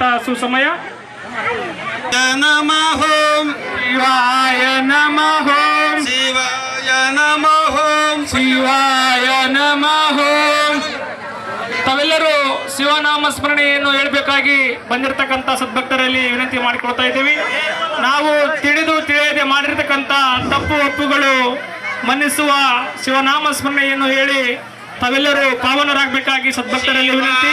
ಮಾಡ್ತಕ್ಕಂಥ ಸುಸಮಯ ನಮಃ ಶಿವಾಯ ನಮಃ ಶಿವಾಯ ನಮಃ ಶಿವಾಯ ನಮಃ. ತಾವೆಲ್ಲರೂ ಶಿವನಾಮ ಸ್ಮರಣೆಯನ್ನು ಹೇಳಬೇಕಾಗಿ ಬಂದಿರತಕ್ಕಂಥ ಸದ್ಭಕ್ತರಲ್ಲಿ ವಿನಂತಿ ಮಾಡಿಕೊಳ್ತಾ ಇದ್ದೀವಿ. ನಾವು ತಿಳಿದು ತಿಳಿಯದೆ ಮಾಡಿರ್ತಕ್ಕಂಥ ತಪ್ಪು ಒಪ್ಪುಗಳು ಮನ್ನಿಸುವ ಶಿವನಾಮ ಸ್ಮರಣೆಯನ್ನು ಹೇಳಿ ತಾವೆಲ್ಲರೂ ಪಾವನರಾಗಬೇಕಾಗಿ ಸದ್ಭಕ್ತರಲ್ಲಿ ವಿನಂತಿ.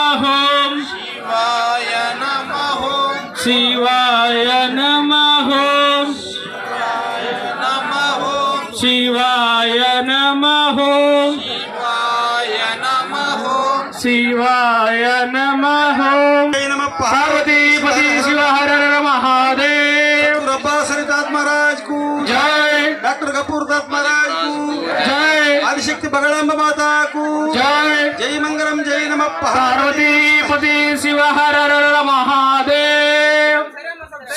शिवाय नमः। शिवाय नमः। शिवाय नमः। नम पार्वती पति शिव हर हर महादेव। रब्बा सरिताज महाराज को जय। डॉक्टर कपूर दत्त महाराज को। जय। आदिशक्ति बगड़ाम्ब माता को। जय। जय मंगलम जय नम। पार्वती पति शिव हर हर